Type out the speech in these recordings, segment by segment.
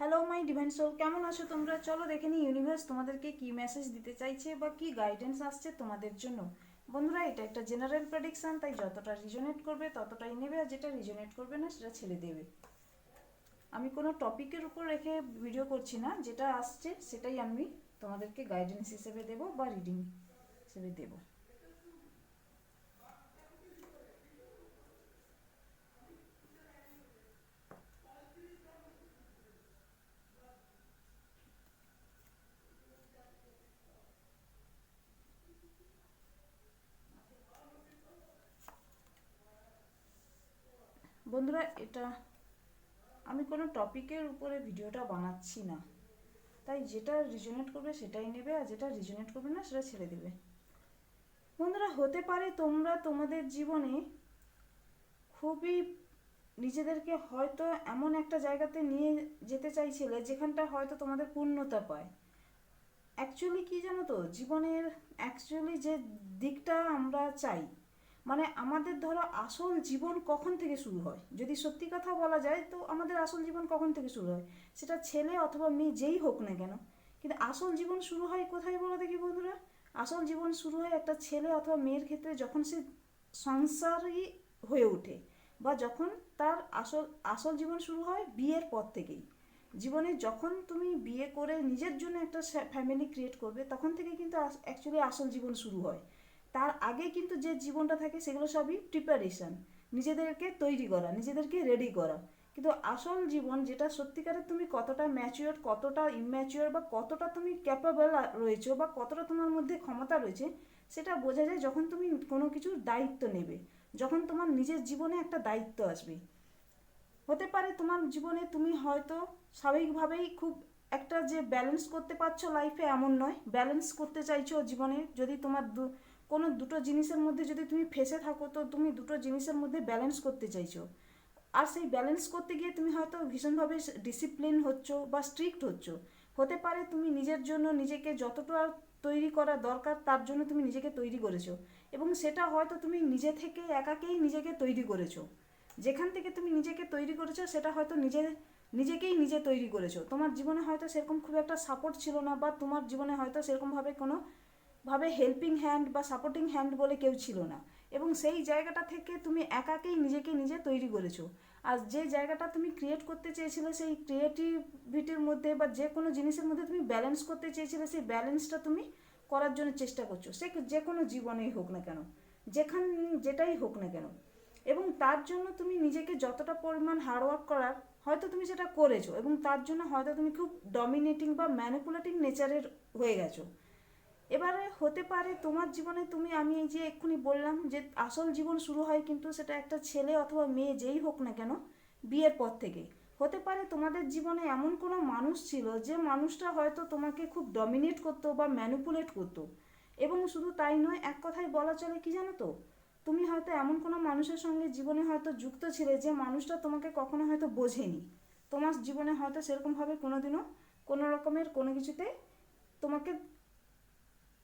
Hello my divine soul কেমন আছো তোমরা? চলো দেখে নিই ইউনিভার্স তোমাদেরকে কি মেসেজ দিতে চাইছে বা কি গাইডেন্স আসছে তোমাদের জন্য। বন্ধুরা, এটা একটা জেনারেল প্রেডিকশন তাই যতটা রিজনেট করবে, ততটাই নেবে, আর যেটা রিজনেট করবে না, সেটা ছেড়ে দেবে। আমি কোনো টপিকের উপর রেখে ভিডিও করছি না, যেটা আসছে, সেটাই আমি তোমাদেরকে গাইডেন্স হিসেবে দেবো বা রিডিং হিসেবে দেবো। বন্ধুরা, এটা আমি কোনো টপিকের উপরে ভিডিওটা বানাচ্ছি না। তাই যেটা রিজনেট করবে সেটাই নেবে, আর যেটা রিজনেট করবে না সেটা ছেড়ে দেবে। বন্ধুরা, হতে পারে তোমরা তোমাদের জীবনে খুবই নিজেদেরকে হয়তো এমন একটা জায়গাতে নিয়ে যেতে চাইছিলে, যেখানটা হয়তো তোমাদের পূর্ণতা পায়। অ্যাকচুয়ালি কি জানো তো, জীবনের অ্যাকচুয়ালি যে দিকটা আমরা চাই মানে আমাদের ধরো আসল জীবন কখন থেকে শুরু হয়? যদি সত্যি কথা বলা যায়, তো আমাদের আসল জীবন কখন থেকে শুরু হয়? সেটা ছেলে অথবা মেয়ে যেই হোক না কেন, কিন্তু আসল জীবন শুরু হয় কোথায় বলো দেখি বন্ধুরা? আসল জীবন শুরু হয় একটা ছেলে অথবা মেয়ের ক্ষেত্রে যখন সে সংসারই হয়ে ওঠে বা যখন তার আসল আসল জীবন শুরু হয় বিয়ের পর থেকেই। জীবনে যখন তুমি বিয়ে করে নিজের জন্য একটা ফ্যামিলি ক্রিয়েট করবে, তখন থেকে কিন্তু অ্যাকচুয়ালি আসল জীবন শুরু হয়। তার আগে কিন্তু যে জীবনটা থাকে সেগুলো সবই প্রিপারেশন নিজেদেরকে তৈরি করা, নিজেদেরকে রেডি করা। কিন্তু আসল জীবন যেটা সত্যিকারের তুমি কতটা ম্যাচিওর কতটা ইম্যাচিওর বা কতটা তুমি ক্যাপাবল রয়েছো বা কতটা তোমার মধ্যে ক্ষমতা রয়েছে, সেটা বোঝা যায় যখন তুমি কোনো কিছুর দায়িত্ব নেবে, যখন তোমার নিজের জীবনে একটা দায়িত্ব আসবে। হতে পারে তোমার জীবনে তুমি হয়তো স্বাভাবিকভাবেই খুব একটা যে ব্যালেন্স করতে পারছ লাইফে এমন নয় ব্যালেন্স করতে চাইছো জীবনে যদি তোমার কোনো দুটো জিনিসের মধ্যে যদি তুমি ফেসে থাকো, তো তুমি দুটো জিনিসের মধ্যে ব্যালেন্স করতে চাইছো। আর সেই ব্যালেন্স করতে গিয়ে তুমি হয়তো ভীষণভাবে ডিসিপ্লিন হচ্ছ বা স্ট্রিক্ট হচ্ছ। হতে পারে তুমি নিজের জন্য নিজেকে যতটা তৈরি করা দরকার, তার জন্য তুমি নিজেকে তৈরি করেছ। এবং সেটা হয়তো তুমি নিজে থেকে একাকেই নিজেকে তৈরি করেছ। যেখান থেকে তুমি নিজেকে তৈরি করেছ, সেটা হয়তো নিজে, নিজেকেই নিজে তৈরি করেছ। তোমার জীবনে হয়তো সেরকম খুব একটা সাপোর্ট ছিল না বা তোমার জীবনে হয়তো সেরকমভাবে কোনো ভাবে হেল্পিং হ্যান্ড বা সাপোর্টিং হ্যান্ড বলে কেউ ছিল না। এবং সেই জায়গাটা থেকে তুমি একাকেই নিজেকে নিজে তৈরি করেছ। আর যে জায়গাটা তুমি ক্রিয়েট করতে চেয়েছিলে, সেই ক্রিয়েটিভিটির মধ্যে বা যে কোনো জিনিসের মধ্যে তুমি ব্যালেন্স করতে চেয়েছিলে, সেই ব্যালেন্সটা তুমি করার জন্য চেষ্টা করছ। সে যে কোনো জীবনেই হোক না কেন, যেখান, যেটাই হোক না কেন। এবং তার জন্য তুমি নিজেকে যতটা পরিমাণ হার্ডওয়ার্ক করার, হয়তো তুমি সেটা করেছ এবং তার জন্য হয়তো তুমি খুব ডমিনেটিং বা ম্যানিপুলেটিং নেচারের হয়ে গেছো। এবারে হতে পারে তোমার জীবনে তুমি, আমি এই যে এক্ষুনি বললাম যে আসল জীবন শুরু হয় কিন্তু সেটা একটা ছেলে অথবা মেয়ে যেই হোক না কেন, বিয়ের পর থেকে। হতে পারে তোমাদের জীবনে এমন কোনো মানুষ ছিল যে মানুষটা হয়তো তোমাকে খুব ডমিনেট করতো বা ম্যানিপুলেট করতো। এবং শুধু তাই নয়, এক কথায় বলা চলে কি জানো তো? তুমি হয়তো এমন কোনো মানুষের সঙ্গে জীবনে হয়তো যুক্ত ছিলে যে মানুষটা তোমাকে কখনো হয়তো বোঝেনি। তোমার জীবনে হয়তো সেরকমভাবে কোনোদিনও কোনো রকমের কোনো কিছুতে তোমাকে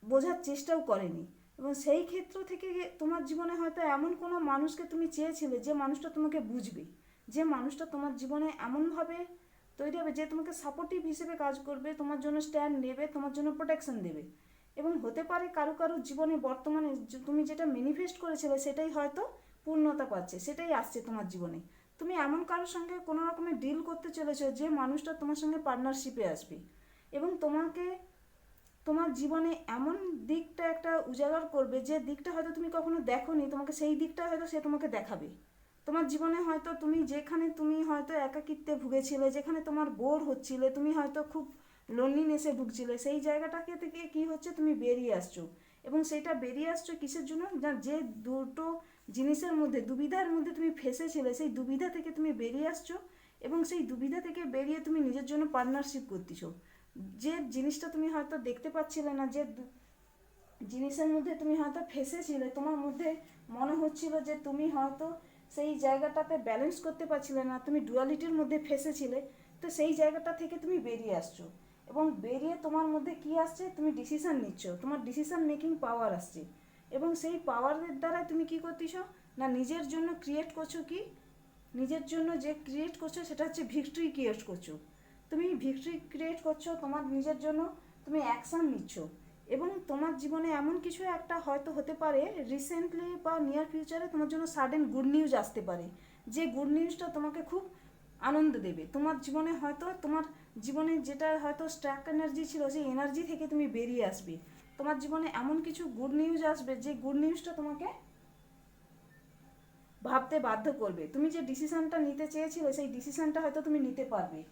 বোঝার চেষ্টাও করেনি। এবং সেই ক্ষেত্র থেকে তোমার জীবনে হয়তো এমন কোনো মানুষকে তুমি চেয়েছিলে যে মানুষটা তোমাকে বুঝবে, যে মানুষটা তোমার জীবনে এমনভাবে তৈরি হবে যে তোমাকে সাপোর্টিভ হিসেবে কাজ করবে, তোমার জন্য স্ট্যান্ড নেবে, তোমার জন্য প্রোটেকশন দেবে। এবং হতে পারে কারও কারও জীবনে বর্তমানে তুমি যেটা ম্যানিফেস্ট করেছিলে সেটাই হয়তো পূর্ণতা পাচ্ছে, সেটাই আসছে তোমার জীবনে। তুমি এমন কারোর সঙ্গে কোনো রকমের ডিল করতে চলেছো যে মানুষটা তোমার সঙ্গে পার্টনারশিপে আসবে। এবং তোমাকে তোমার জীবনে এমন দিকটা একটা উজাগর করবে, যে দিকটা হয়তো তুমি কখনো দেখোনি, তোমাকে সেই দিকটা হয়তো সে তোমাকে দেখাবে। তোমার জীবনে হয়তো তুমি যেখানে তুমি হয়তো একাকিত্বে ভুগেছিলে, যেখানে তোমার বোর হচ্ছিলে, তুমি হয়তো খুব লোনলিনেসে ভুগছিলে, সেই জায়গাটাকে থেকে কি হচ্ছে? তুমি বেরিয়ে আসছো। এবং সেটা বেরিয়ে আসছো কিসের জন্য? না, যে দুটো জিনিসের মধ্যে, দুবিধার মধ্যে তুমি ফেসেছিলে, সেই দুবিধা থেকে তুমি বেরিয়ে আসছো এবং সেই দুবিধা থেকে বেরিয়ে তুমি নিজের জন্য পার্টনারশিপ করতেছো। যে জিনিসটা তুমি হয়তো দেখতে পাচ্ছিলে না, যে জিনিসের মধ্যে তুমি হয়তো ফেসেছিলে, তোমার মধ্যে মনে হচ্ছিল যে তুমি হয়তো সেই জায়গাটাতে ব্যালেন্স করতে পারছিলে না, তুমি ডুয়ালিটির মধ্যে ফেসেছিলে, তো সেই জায়গাটা থেকে তুমি বেরিয়ে আসছো। এবং বেরিয়ে তোমার মধ্যে কি আসছে? তুমি ডিসিশন নিচ্ছ, তোমার ডিসিশন মেকিং পাওয়ার আসছে। এবং সেই পাওয়ারের দ্বারা তুমি কি করতেছ? না, নিজের জন্য ক্রিয়েট করছ কি? নিজের জন্য যে ক্রিয়েট করছ, সেটা হচ্ছে ভিক্টরি ক্রিয়েট করছ। তুমি ভিক্টরি ক্রিয়েট করছ তোমার নিজের জন্য, তুমি অ্যাকশান নিচ্ছ। এবং তোমার জীবনে এমন কিছু একটা হয়তো হতে পারে রিসেন্টলি বা নিয়ার ফিউচারে তোমার জন্য সাডেন গুড নিউজ আসতে পারে। যে গুড নিউজটা তোমাকে খুব আনন্দ দেবে। তোমার জীবনে হয়তো, তোমার জীবনে যেটা হয়তো স্ট্র্যাক এনার্জি ছিল, সেই এনার্জি থেকে তুমি বেরিয়ে আসবে। তোমার জীবনে এমন কিছু গুড নিউজ আসবে, যে গুড নিউজটা তোমাকে ভাবতে বাধ্য করবে। তুমি যে ডিসিশনটা নিতে চেয়েছিলে, সেই ডিসিশনটা হয়তো তুমি নিতে পারবে।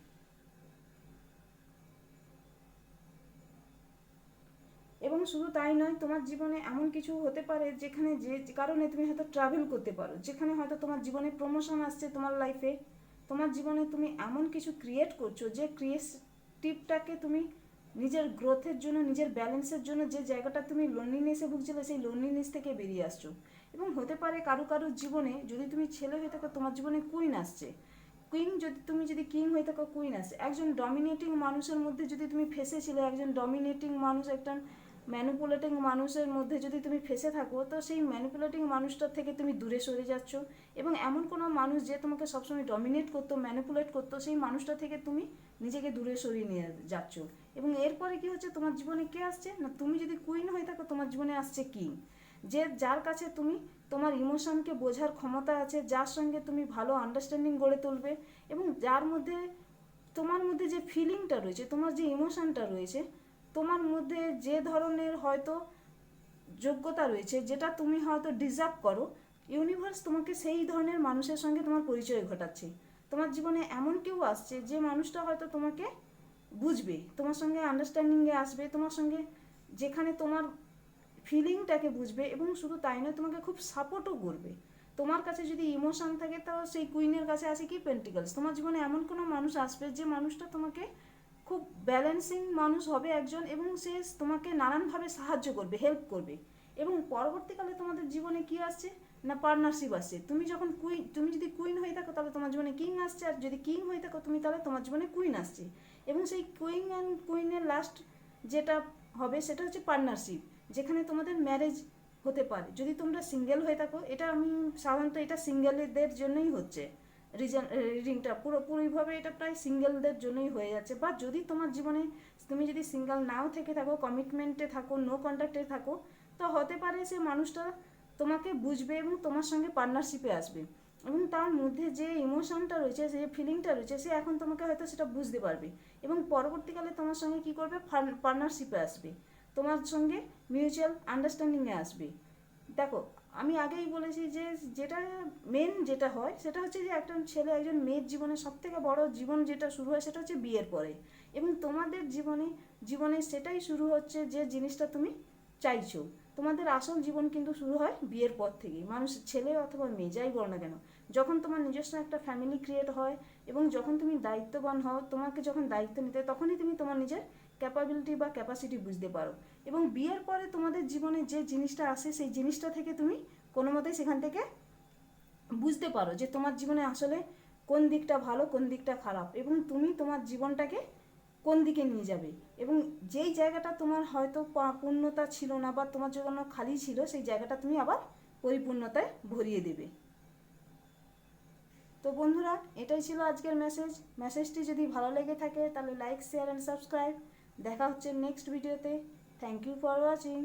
এবং শুধু তাই নয়, তোমার জীবনে এমন কিছু হতে পারে যেখানে যে কারণে তুমি হয়তো ট্রাভেল করতে পারো, যেখানে হয়তো তোমার জীবনে প্রমোশন আসছে তোমার লাইফে তোমার জীবনে তুমি এমন কিছু ক্রিয়েট করছ যে ক্রিয়েটিভটাকে তুমি নিজের গ্রোথের জন্য, নিজের ব্যালেন্সের জন্য যে জায়গাটা তুমি লোনলিনেসে ভুগছিলে সেই লোনলিনেস থেকে বেরিয়ে আসছো। এবং হতে পারে কারও কারোর জীবনে যদি তুমি ছেলে হয়ে থাকো তোমার জীবনে কুইন আসছে। কুইন যদি তুমি যদি কিং হয়ে থাকো কুইন আসছে। একজন ডমিনেটিং মানুষের মধ্যে যদি তুমি ফেসেছিলে, একজন ডমিনেটিং মানুষ একটা ম্যানিপুলেটিং মানুষের মধ্যে যদি তুমি ফেসে থাকো, তো সেই ম্যানুপুলেটিং মানুষটার থেকে তুমি দূরে সরে যাচ্ছ। এবং এমন কোনো মানুষ যে তোমাকে সবসময় ডমিনেট করতো ম্যানুপুলেট করতো, সেই মানুষটা থেকে তুমি নিজেকে দূরে সরিয়ে নিয়ে যাচ্ছ। এবং এরপরে কি হচ্ছে? তোমার জীবনে কে আসছে? না, তুমি যদি কুইন হয়ে থাকো, তোমার জীবনে আসছে কিং যে যার কাছে তুমি তোমার ইমোশনকে বোঝার ক্ষমতা আছে, যার সঙ্গে তুমি ভালো আন্ডারস্ট্যান্ডিং গড়ে তুলবে এবং যার মধ্যে তোমার মধ্যে যে ফিলিংটা রয়েছে, তোমার যে ইমোশনটা রয়েছে তোমার মধ্যে যে ধরনের হয়তো যোগ্যতা রয়েছে, যেটা তুমি হয়তো ডিজার্ভ করো ইউনিভার্স তোমাকে সেই ধরনের মানুষের সঙ্গে তোমার পরিচয় ঘটাচ্ছে। তোমার জীবনে এমন কেউ আসছে, যে মানুষটা হয়তো তোমাকে বুঝবে, তোমার সঙ্গে আন্ডারস্ট্যান্ডিংয়ে আসবে, তোমার সঙ্গে যেখানে তোমার ফিলিংটাকে বুঝবে এবং শুধু তাই নয়, তোমাকে খুব সাপোর্টও করবে। তোমার কাছে যদি ইমোশন থাকে, তাও সেই কুইনের কাছে আছে কি পেন্টিকালস তোমার জীবনে এমন কোনো মানুষ আসবে, যে মানুষটা তোমাকে খুব ব্যালেন্সিং মানুষ হবে একজন এবং সে তোমাকে নানানভাবে সাহায্য করবে হেল্প করবে। এবং পরবর্তীকালে তোমাদের জীবনে কি আসছে? না পার্টনারশিপ আসছে। তুমি যখন কুইন তুমি যদি কুইন হয়ে থাকো, তাহলে তোমার জীবনে কিং আসছে। আর যদি কিং হয়ে থাকো, তুমি তাহলে তোমার জীবনে কুইন আসছে। এবং সেই কুইন অ্যান্ড কুইনের লাস্ট যেটা হবে, সেটা হচ্ছে পার্টনারশিপ যেখানে তোমাদের ম্যারেজ হতে পারে। যদি তোমরা সিঙ্গেল হয়ে থাকো, এটা আমি সাধারণত এটা সিঙ্গেলদের জন্যই হচ্ছে। রিজন রিডিংটা পুরোপুরিভাবে এটা প্রায় সিঙ্গেলদের জন্যই হয়ে যাচ্ছে। বা যদি তোমার জীবনে তুমি যদি সিঙ্গেল নাও থেকে থাকো কমিটমেন্টে থাকো নো কন্ট্যাক্টে থাকো, তো হতে পারে সে মানুষটা তোমাকে বুঝবে এবং তোমার সঙ্গে পার্টনারশিপে আসবে। এবং তার মধ্যে যে ইমোশনটা রয়েছে, যে ফিলিংটা রয়েছে, সে এখন তোমাকে হয়তো সেটা বুঝতে পারবে। এবং পরবর্তীকালে তোমার সঙ্গে কি করবে? পার্টনারশিপে আসবে। তোমার সঙ্গে মিউচুয়াল আন্ডারস্ট্যান্ডিংয়ে আসবে। দেখো আমি আগেই বলেছি যে যেটা মেন যেটা হয়, সেটা হচ্ছে যে একটা ছেলে একজন মেয়ের জীবনে সব থেকে বড় জীবন যেটা শুরু হয়, সেটা হচ্ছে বিয়ের পরে। এবং তোমাদের জীবনে জীবনে সেটাই শুরু হচ্ছে যে জিনিসটা তুমি চাইছো। তোমাদের আসল জীবন কিন্তু শুরু হয় বিয়ের পর থেকেই। মানুষ ছেলে অথবা মেয়ে, যাই বল না কেন, যখন তোমার নিজস্ব একটা ফ্যামিলি ক্রিয়েট হয় এবং যখন তুমি দায়িত্ববান হও, তোমাকে যখন দায়িত্ব নিতে তখনই তুমি তোমার নিজের ক্যাপাবিলিটি বা ক্যাপাসিটি বুঝতে পারো। এবং বিয়ের পরে তোমাদের জীবনে যে জিনিসটা আসে, সেই জিনিসটা থেকে তুমি কোনো মতেই সেখান থেকে বুঝতে পারো যে তোমার জীবনে আসলে কোন দিকটা ভালো, কোন দিকটা খারাপ। এবং তুমি তোমার জীবনটাকে কোন দিকে নিয়ে যাবে। এবং যেই জায়গাটা তোমার হয়তো পূর্ণতা ছিল না বা তোমার জন্য খালি ছিল, সেই জায়গাটা তুমি আবার পরিপূর্ণতায় ভরিয়ে দেবে। তো বন্ধুরা, এটাই ছিল আজকের মেসেজ মেসেজটি যদি ভালো লেগে থাকে, তাহলে লাইক শেয়ার অ্যান্ড সাবস্ক্রাইব দেখা হচ্ছে নেক্সট ভিডিওতে থ্যাংক ইউ ফর ওয়াচিং